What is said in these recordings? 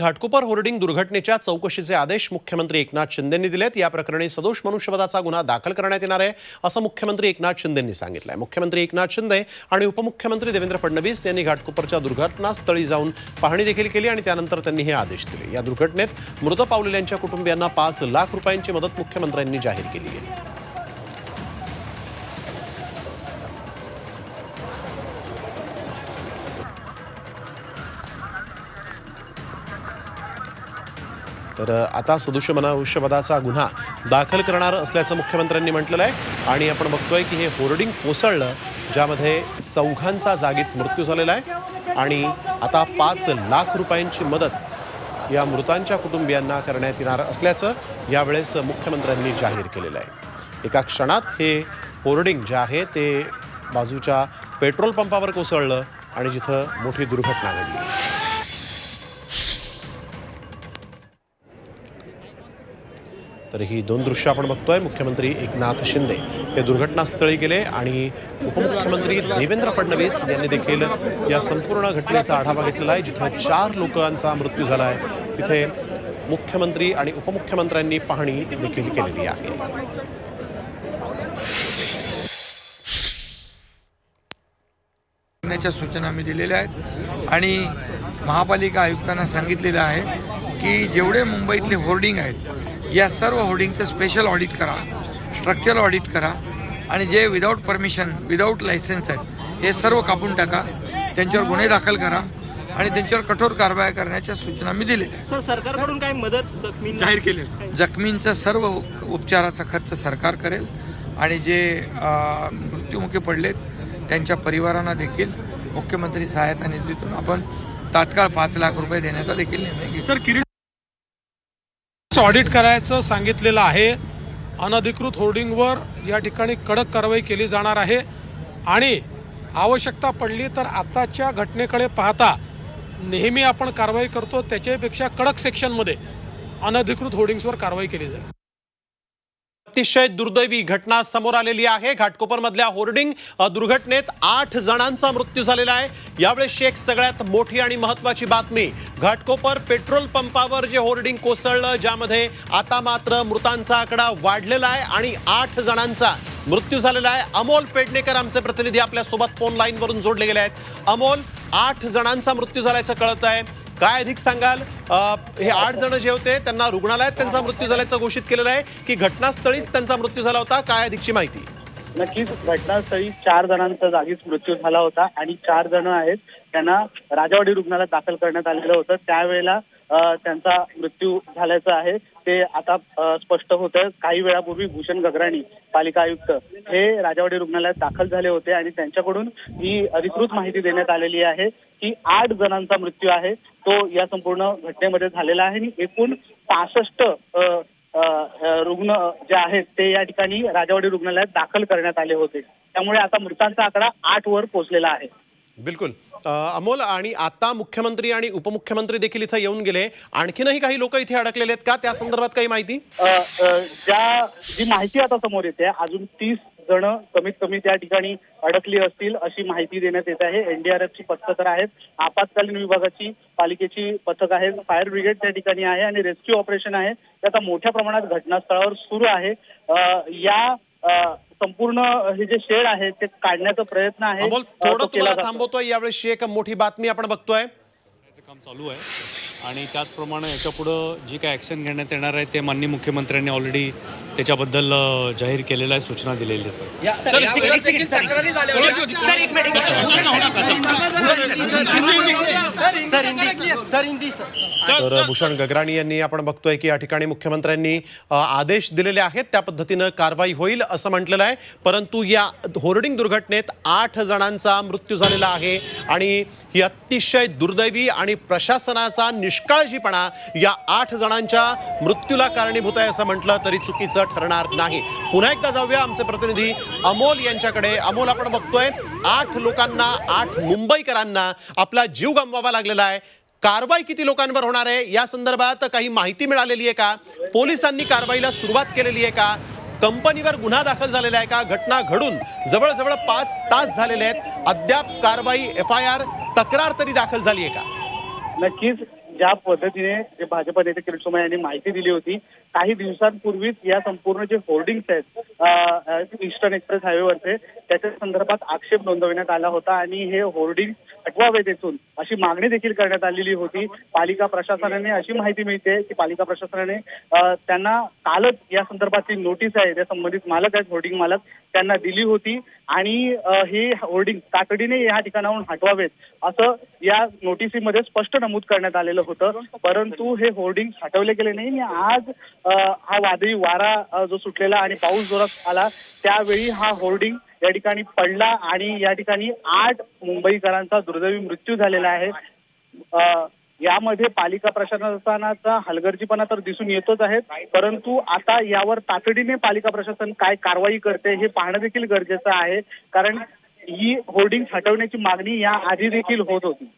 Ghatkopar hoarding दुर्घटनेच्या चौकशीचे आदेश मुख्यमंत्री एकनाथ शिंदेंनी दिलेत. या प्रकरणी सदोष मनुष्यवधाचा गुन्हा दाखल करण्यात येणार आहे असं मुख्यमंत्री एकनाथ शिंदेंनी सांगितलंय. मुख्यमंत्री एकनाथ शिंदे आणि उपमुख्यमंत्री देवेंद्र फडणवीस यांनी घाटकोपरच्या दुर्घटनास्थळी जाऊन पाहणी देखील केली आणि त्यानंतर त्यांनी हे आदेश दिले. या दुर्घटनेत मृत पावलेल्यांच्या कुटुंबियांना पाच लाख रुपयांची मदत मुख्यमंत्र्यांनी जाहीर केली आहे तर आता सदृश मनुष्यवधाचा गुन्हा दाखल करणार असल्याचं मुख्यमंत्र्यांनी म्हटलेलं आहे. आणि आपण बघतोय की हे होर्डिंग कोसळलं ज्यामध्ये चौघांचा जागीच मृत्यू झालेला आहे. आणि आता पाच लाख रुपयांची मदत या मृतांच्या कुटुंबियांना करण्यात येणार असल्याचं यावेळेस मुख्यमंत्र्यांनी जाहीर केलेलं आहे. एका क्षणात हे होर्डिंग जे आहे ते बाजूच्या पेट्रोल पंपावर कोसळलं आणि जिथं मोठी दुर्घटना घडली. तर ही दोन दृश्य आपण बघतोय. मुख्यमंत्री एकनाथ शिंदे हे दुर्घटनास्थळी गेले आणि उपमुख्यमंत्री देवेंद्र फडणवीस यांनी देखील या संपूर्ण घटनेचा आढावा घेतलेला आहे जिथं चार लोकांचा मृत्यू झाला आहे तिथे मुख्यमंत्री आणि उपमुख्यमंत्र्यांनी पाहणी देखील केलेली आहे. करण्याच्या सूचना आम्ही दिलेल्या आहेत आणि महापालिका आयुक्तांना सांगितलेलं आहे की जेवढे मुंबईतले होर्डिंग आहेत या सर्व होर्डिंगचं स्पेशल ऑडिट करा स्ट्रक्चरल ऑडिट करा आणि जे विदाऊट परमिशन विदाऊट लायसन्स आहेत हे सर्व कापून टाका त्यांच्यावर गुन्हे दाखल करा आणि त्यांच्यावर कठोर कारवाई करण्याच्या सूचना मी दिलेल्या आहेत. सर सरकारकडून काही मदत जखमी जाहीर केली जखमींचा सर्व उपचाराचा खर्च सरकार करेल आणि जे मृत्युमुखी पडलेत त्यांच्या परिवारांना देखील मुख्यमंत्री सहायता निधीतून आपण तात्काळ पाच लाख रुपये देण्याचा देखील निर्णय घेऊ सर किरीट ऑडिट करायचं सांगितलेलं आहे. अनधिकृत होर्डिंगवर या ठिकाणी कडक कारवाई केली जाणार आहे. आणि आवश्यकता पडली तर आताच्या घटनेकडे पाहता नेहमी आपण कारवाई करतो त्याच्यापेक्षा कडक सेक्शनमध्ये अनधिकृत होर्डिंग्सवर कारवाई केली जाईल. अतिशय दुर्दैवी घटना समोर आलेली आहे. घाटकोपरमधल्या होर्डिंग दुर्घटनेत आठ जणांचा मृत्यू झालेला आहे. यावेळेस एक सगळ्यात मोठी आणि महत्वाची बातमी घाटकोपर पेट्रोल पंपावर जे होर्डिंग कोसळलं ज्यामध्ये आता मात्र मृतांचा आकडा वाढलेला आहे आणि आठ जणांचा मृत्यू झालेला आहे. अमोल पेडणेकर आमचे प्रतिनिधी आपल्यासोबत फोन लाईनवरून जोडले गेले आहेत. अमोल आठ जणांचा मृत्यू झाल्याचं कळत आहे काय अधिक सांगाल? हे आठ जण जे होते त्यांना रुग्णालयात त्यांचा मृत्यू झाल्याचं घोषित केलेलं आहे की घटनास्थळीच त्यांचा मृत्यू झाला होता? काय अधिकची माहिती? नक्कीच घटनास्थळी चार जणांचा जागीच मृत्यू झाला होता आणि चार जण आहेत त्यांना राजावाडी रुग्णालयात दाखल करण्यात आलेलं होतं. त्यावेळेला त्यांचा मृत्यू झाल्याचा आहे. ते आता स्पष्ट स्पष्ट होतं. काही वेळापूर्वी भूषण गगराणी पालिका आयुक्त हे राजावाडी रुग्णालयात दाखल झाले होते आणि त्यांच्याकडून ही अधिकृत माहिती देण्यात आलेली आहे की आठ जणांचा मृत्यू आहे. तो या संपूर्ण घटनेमध्ये झालेला आहे आणि एकूण पासष्ट रुग्ण जे आहेत ते या ठिकाणी राजावाडी रुग्णालयात दाखल करण्यात आले होते. त्यामुळे आता मृतांचा आकडा आठ वर पोहोचलेला आहे. बिलकुल. अमोल आणि आता मुख्यमंत्री आणि उपमुख्यमंत्री देखील इथं येऊन गेले. आणखीनही काही लोक इथे अडकलेले आहेत का? त्या संदर्भात काही माहिती? ज्या जी माहिती आता समोर येते अजून तीस जण कमीत कमी त्या ठिकाणी अडकली असतील अशी माहिती देण्यात येत आहे. एनडीआरएफची पथकं आहेत. आपत्कालीन विभागाची पालिकेची पथक आहे. फायर ब्रिगेड त्या ठिकाणी आहे आणि रेस्क्यू ऑपरेशन आहे. त्याचा मोठ्या प्रमाणात घटनास्थळावर सुरू आहे. या संपूर्ण हे जे शेड आहे ते काढण्याचा प्रयत्न आहे. थोडं तुम्हाला. थांबवतोय यावेळेसची एक मोठी बातमी आपण बघतोय. काम चालू आहे. आणि त्याचप्रमाणे याच्या पुढं जी काय ॲक्शन घेण्यात येणार आहे ते माननीय मुख्यमंत्र्यांनी ऑलरेडी त्याच्याबद्दल जाहीर केलेलं आहे सूचना दिलेली आहे सर सर एक सेकंड सर सर एक minute sir Hindi sir Hindi sir तर भूषण गगराणी यांनी आपण बघतोय की या ठिकाणी मुख्यमंत्र्यांनी आदेश दिलेले आहेत त्या पद्धतीनं कारवाई होईल असं म्हटलेलं आहे परंतु या होर्डिंग दुर्घटनेत आठ जणांचा मृत्यू झालेला आहे आणि ही अतिशय दुर्दैवी आणि प्रशासनाचा निष्काळजीपणा या आठ जणांच्या मृत्यूला कारणीभूत आहे असं म्हटलं तरी चुकीचं ठरणार नाही. पुन्हा एकदा जाऊया आमचे प्रतिनिधी अमोल यांच्याकडे. अमोल आपण बघतोय आठ लोकांना आठ मुंबईकरांना आपला जीव गमवावा लागलेला आहे. कारवाई किती लोकांवर होणार आहे? या संदर्भात काही माहिती मिळालेली आहे का? पोलिसांनी कारवाईला सुरुवात केलेली आहे का? कंपनीवर गुन्हा दाखल झालेला आहे का? घटना घडून जवळजवळ पाच तास झालेले आहेत. अद्याप कारवाई एफ आय आर तक्रार तरी दाखल झाली आहे का? नक्कीच. ज्या पद्धतीने जे भाजप नेते किरीट सोमय्या यांनी माहिती दिली होती काही दिवसांपूर्वीच या संपूर्ण जे होर्डिंग्स आहेत ईस्टर्न एक्सप्रेस हायवेवरचे त्याच्या संदर्भात आक्षेप नोंदवण्यात आला होता आणि हे होर्डिंग हटवावे तेथून अशी मागणी देखील करण्यात आलेली होती. पालिका प्रशासनाने अशी माहिती मिळते की पालिका प्रशासनाने त्यांना कालच या संदर्भातली नोटीस आहे त्या संबंधित मालक आहेत होर्डिंग मालक त्यांना दिली होती आणि हे होर्डिंग तातडीने या ठिकाणाहून हटवावेत असं या नोटिसीमध्ये स्पष्ट नमूद करण्यात आलेलं होतं. परंतु हे होर्डिंग हटवले गेले नाही आणि आज हा वादळी वारा जो सुटलेला आणि पाऊस जोरात आला त्यावेळी हा होर्डिंग या ठिकाणी पडला आणि या ठिकाणी आठ मुंबईकरांचा दुर्दैवी मृत्यू झालेला आहे. यामध्ये पालिका प्रशासनाचा हलगर्जीपणा तर दिसून येतोच आहे परंतु आता यावर तातडीने पालिका प्रशासन काय कारवाई करते हे पाहणं देखील गरजेचं आहे कारण ही होर्डिंग हटवण्याची मागणी या आधी देखील होत होती.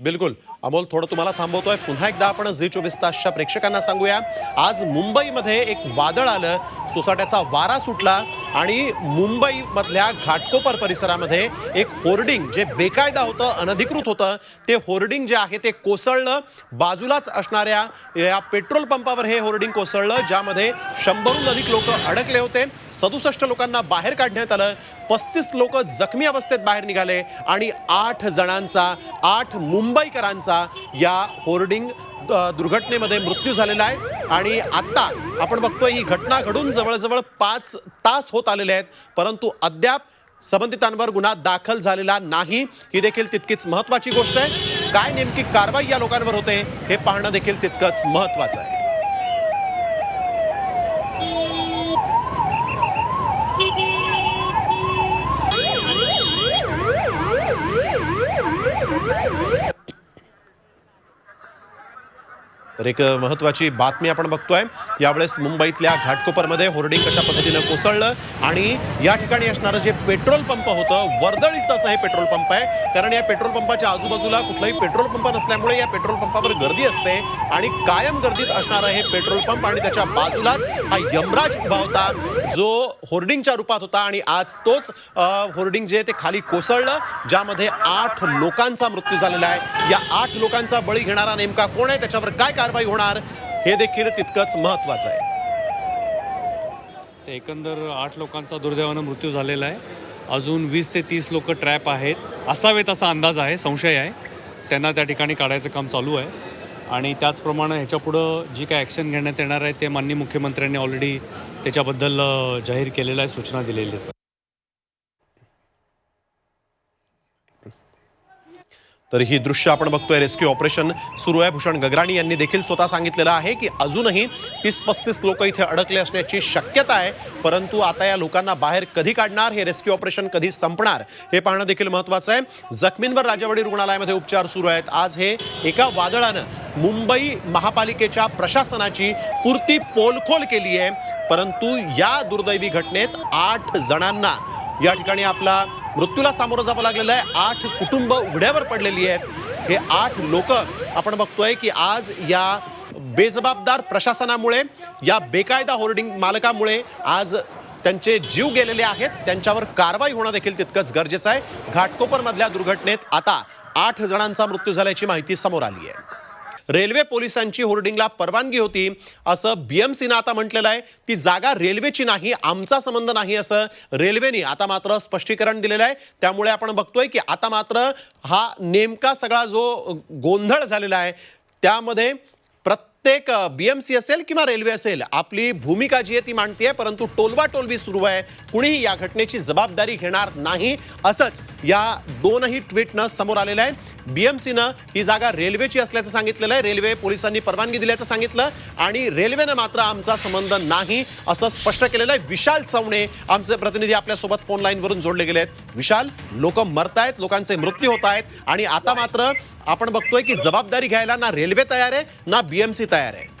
बिलकुल. अमोल थोडं तुम्हाला थांबवतोय. पुन्हा एकदा आपण झी चोवीस तासच्या प्रेक्षकांना सांगूया. आज मुंबईमध्ये एक वादळ आलं. सोसाट्याचा वारा सुटला आणि मुंबईमधल्या घाटकोपर परिसरामध्ये एक होर्डिंग जे बेकायदा होतं अनधिकृत होतं ते होर्डिंग जे आहे ते कोसळलं. बाजूलाच असणाऱ्या या पेट्रोल पंपावर हे होर्डिंग कोसळलं ज्यामध्ये शंभरहून अधिक लोक अडकले होते. सदुसष्ट लोकांना बाहेर काढण्यात आलं. पस्तीस लोक जखमी अवस्थेत बाहेर निघाले आणि आठ जणांचा आठ मुंबईकरांचा या होर्डिंग दुर्घटनेमध्ये मृत्यू झालेला आहे. आणि आत्ता आपण बघतोय ही घटना घडून जवळजवळ पाच तास होत आलेले आहेत परंतु अद्याप संबंधितांवर गुन्हा दाखल झालेला नाही. ही देखील तितकीच महत्वाची गोष्ट आहे. काय नेमकी कारवाई या लोकांवर होते हे पाहणं देखील तितकंच महत्वाचं आहे. तर एक महत्वाची बातमी आपण बघतोय. यावेळेस मुंबईतल्या घाटकोपरमध्ये होर्डिंग कशा पद्धतीनं कोसळलं आणि या ठिकाणी असणारं जे पेट्रोल पंप होतं वर्दळीचं असं हे पेट्रोल पंप आहे. कारण या पेट्रोल पंपाच्या आजूबाजूला कुठलाही पेट्रोल पंप नसल्यामुळे या पेट्रोल पंपावर गर्दी असते आणि कायम गर्दीत असणारं हे पेट्रोल पंप आणि त्याच्या बाजूलाच हा यमराज उभा होता जो होर्डिंगच्या रूपात होता आणि आज तोच होर्डिंग जे आहे ते खाली कोसळलं ज्यामध्ये आठ लोकांचा मृत्यू झालेला आहे. या आठ लोकांचा बळी घेणारा नेमका कोण आहे? त्याच्यावर काय कारवाई होणार हे देखील तितकंच महत्वाचं आहे. ते एकंदर आठ लोकांचा दुर्दैवानं मृत्यू झालेला आहे. अजून वीस ते तीस लोक ट्रॅप आहेत. असावेत असा अंदाज आहे संशय आहे. त्यांना त्या ठिकाणी काढायचं काम चालू आहे. आणि त्याचप्रमाणे ह्याच्यापुढं जी काय ॲक्शन घेण्यात येणार आहे ते माननीय मुख्यमंत्र्यांनी ऑलरेडी त्याच्याबद्दल जाहीर केलेलं आहे सूचना दिलेली आहे तर ही दृश्य आपण बघतोय रेस्क्यू ऑपरेशन सुरू आहे. भूषण गगराणी यांनी देखील स्वतः सांगितलेलं आहे की अजूनही तीस पस्तीस लोक इथे अडकले असण्याची शक्यता आहे. परंतु आता या लोकांना बाहेर कधी काढणार हे रेस्क्यू ऑपरेशन कधी संपणार हे पाहणं देखील महत्वाचं आहे. जखमींवर राजावाडी रुग्णालयामध्ये उपचार सुरू आहेत. आज हे एका वादळानं मुंबई महापालिकेच्या प्रशासनाची पुरती पोलखोल केली आहे. परंतु या दुर्दैवी घटनेत आठ जणांना या ठिकाणी आपला मृत्यूला सामोरं जावं लागलेलं आहे. आठ कुटुंब उघड्यावर पडलेली आहेत. हे आठ लोक आपण बघतोय की आज या बेजबाबदार प्रशासनामुळे या बेकायदा होर्डिंग मालकामुळे आज त्यांचे जीव गेलेले आहेत. त्यांच्यावर कारवाई होणं देखील तितकंच गरजेचं आहे. घाटकोपरमधल्या दुर्घटनेत आता आठ जणांचा मृत्यू झाल्याची माहिती समोर आली आहे. रेल्वे पोलिसांची होर्डिंगला परवानगी होती. असं बीएमसीनं आता म्हटलेलं आहे. ती जागा रेल्वेची नाही आमचा संबंध नाही असं रेल्वेने आता मात्र स्पष्टीकरण दिलेलं आहे. त्यामुळे आपण बघतोय की आता मात्र हा नेमका सगळा जो गोंधळ झालेला आहे त्यामध्ये प्रत्येक बी एम सी असेल किंवा रेल्वे असेल आपली भूमिका जी आहे ती मांडते आहे परंतु टोलवा टोलवी सुरू आहे. कुणीही या घटनेची जबाबदारी घेणार नाही असंच या दोनही ट्विटनं समोर आलेलं आहे. बीएमसीनं ही जागा रेल्वेची असल्याचं सांगितलेलं आहे. रेल्वे पोलिसांनी परवानगी दिल्याचं सांगितलं आणि रेल्वेनं मात्र आमचा संबंध नाही असं स्पष्ट केलेलं आहे. विशाल चवणे आमचे प्रतिनिधी आपल्यासोबत फोन लाईनवरून जोडले गेले आहेत. विशाल लोक मरतायत लोकांचे मृत्यू होत आहेत आणि आता मात्र आपण बघतोय की जबाबदारी घ्यायला ना रेल्वे तयार आहे ना बीएमसी तयार आहे.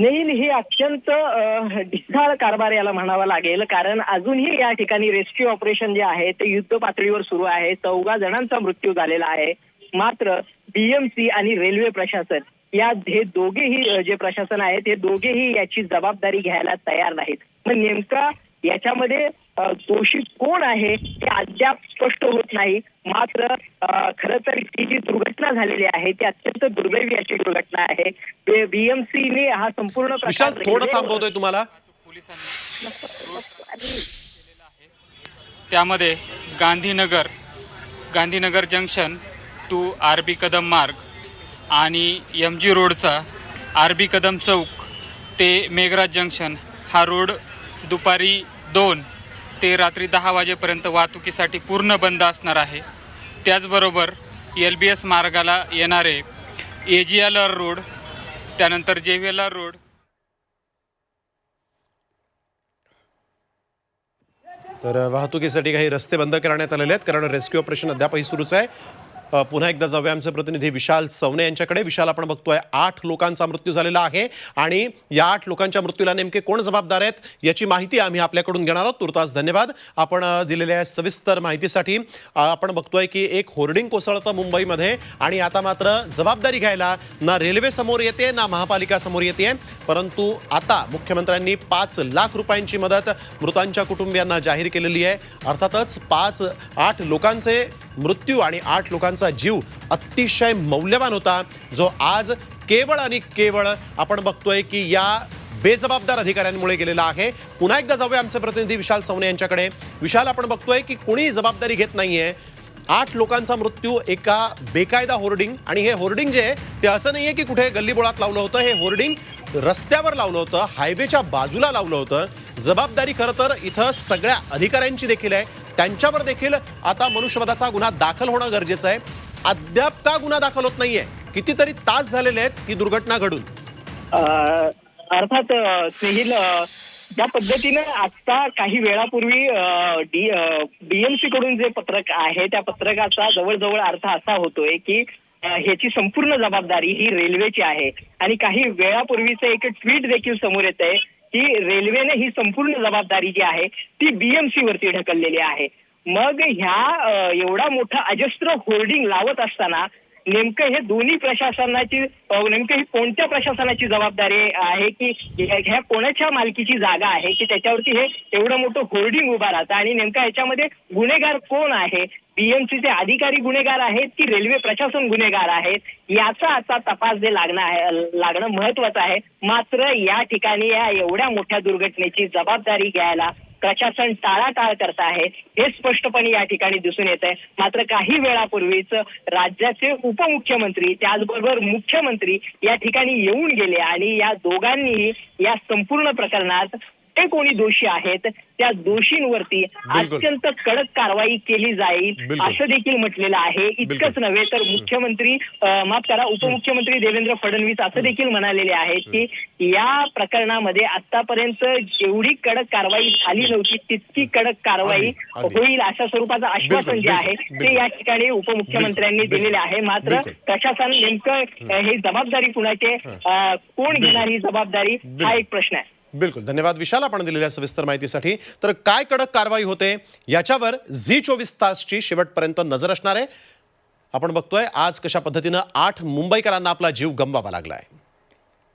नाही ही अत्यंत ढिसाळ कारभार याला म्हणावा लागेल. कारण अजूनही या ठिकाणी रेस्क्यू ऑपरेशन जे आहे ते युद्ध पातळीवर सुरू आहे. चौघा जणांचा मृत्यू झालेला आहे. मात्र बीएमसी आणि रेल्वे प्रशासन या हे दोघेही जे प्रशासन आहेत हे दोघेही याची जबाबदारी घ्यायला तयार नाहीत. मग नेमका याच्यामध्ये दोषी कोण आहे हे अद्याप स्पष्ट होत नाही. मात्र खर तर ही जी दुर्घटना झालेली आहे ती अत्यंत दुर्दैवी अशी दुर्घटना आहे. बीएमसीने हा संपूर्ण प्रकार थोडं थांबवतोय तुम्हाला. त्यामध्ये Gandhinagar Gandhinagar junction to R B Kadam मार्ग आणि एम जी रोडचा आर बी कदम चौक ते मेघराज जंक्शन हा रोड दुपारी दोन ते रात्री दहा वाजेपर्यंत वाहतुकीसाठी पूर्ण बंद असणार आहे. त्याचबरोबर एल बी एस मार्गाला येणारे A G L R road त्यानंतर J V L R road. तर वाहतुकीसाठी काही रस्ते बंद करण्यात आलेले आहेत कारण रेस्क्यू ऑपरेशन अद्यापही सुरूच आहे. पुन्हा एकदा जाऊया आमचे प्रतिनिधी विशाल सवने यांच्याकडे. विशाल आपण बघतोय आठ लोकांचा मृत्यू झालेला आहे आणि या आठ लोकांच्या मृत्यूला नेमके कोण जबाबदार आहेत याची माहिती आम्ही आपल्याकडून घेणार आहोत. तुर्तास धन्यवाद. आपण दिलेल्या सविस्तर माहितीसाठी आपण बघतोय की एक होर्डिंग कोसळतं मुंबईमध्ये आणि आता मात्र जबाबदारी घ्यायला ना रेल्वे समोर येते ना महापालिका समोर येते. परंतु आता मुख्यमंत्र्यांनी पाच लाख रुपयांची मदत मृतांच्या कुटुंबियांना जाहीर केलेली आहे. अर्थातच पाच आठ लोकांचे मृत्यू आणि आठ लोकांचा जीव अतिशय मौल्यवान होता जो आज केवळ आणि केवळ आपण बघतोय की या बेजबाबदार अधिकाऱ्यांमुळे गेलेला आहे. पुन्हा एकदा जाऊया आमचे प्रतिनिधी विशाल सवने यांच्याकडे. विशाल आपण बघतोय की कुणीही जबाबदारी घेत नाहीये. आठ लोकांचा मृत्यू एका बेकायदा होर्डिंग आणि हे होर्डिंग जे आहे ते असं नाहीये की कुठे गल्लीबोळात लावलं होतं हे होर्डिंग रस्त्यावर लावलं होतं हायवेच्या बाजूला लावलं होतं. जबाबदारी खरं तर इथं सगळ्या अधिकाऱ्यांची देखील आहे. त्यांच्यावर देखील आता मनुष्यवधाचा गुन्हा दाखल होणं गरजेचं आहे. अद्याप का गुन्हा दाखल होत नाहीये? कितीतरी तास झालेले आहेत ही दुर्घटना घडून. अर्थात अ, स्नेहिल ज्या पद्धतीनं आता काही वेळापूर्वी डीएमसी कडून जे पत्रक आहे त्या पत्रकाचा जवळजवळ अर्थ असा होतोय की ह्याची संपूर्ण जबाबदारी ही रेल्वेची आहे. आणि काही वेळापूर्वीचं एक ट्विट देखील समोर येत आहे की रेल्वेने ही संपूर्ण जबाबदारी जी आहे ती बीएमसी वरती ढकललेली आहे. मग ह्या एवढा मोठा अजस्त्र होर्डिंग लावत असताना नेमकं हे दोन्ही प्रशासनाची नेमकं ही कोणत्या प्रशासनाची जबाबदारी आहे की ह्या कोणाच्या मालकीची जागा आहे की त्याच्यावरती हे एवढं मोठं होर्डिंग उभा राहतं? आणि नेमकं ह्याच्यामध्ये गुन्हेगार कोण आहे? बीएमसीचे अधिकारी गुन्हेगार आहेत की रेल्वे प्रशासन गुन्हेगार आहेत? याचा आता तपास जे लागणं आहे लागणं महत्वाचं आहे. मात्र या ठिकाणी या एवढ्या मोठ्या दुर्घटनेची जबाबदारी घ्यायला प्रशासन टाळाटाळ करत आहे. हे स्पष्टपणे या ठिकाणी दिसून येत आहे. मात्र काही वेळापूर्वीच राज्याचे उपमुख्यमंत्री त्याचबरोबर मुख्यमंत्री या ठिकाणी येऊन गेले आणि या दोघांनीही या संपूर्ण प्रकरणात ते कोणी दोषी आहेत त्या दोषींवरती. अत्यंत कडक कारवाई केली जाईल. असं देखील म्हटलेलं आहे. इतकंच नव्हे तर मुख्यमंत्री माफ करा उपमुख्यमंत्री देवेंद्र फडणवीस असं देखील म्हणालेले आहेत की या प्रकरणामध्ये आतापर्यंत जेवढी कडक कारवाई झाली नव्हती तितकी कडक कारवाई. होईल अशा स्वरूपाचं आश्वासन जे आहे ते. या ठिकाणी उपमुख्यमंत्र्यांनी दिलेले आहे मात्र. प्रशासन नेमकं हे जबाबदारी कुणाचे कोण घेणार ही जबाबदारी हा. एक प्रश्न आहे बिलकुल. धन्यवाद विशाल आपण दिलेल्या सविस्तर माहितीसाठी. तर काय कडक कारवाई होते? याच्यावर झी चोवीस तासची शेवटपर्यंत नजर असणार आहे. आपण बघतोय आज कशा पद्धतीनं आठ मुंबईकरांना आपला जीव गमवावा लागलाय.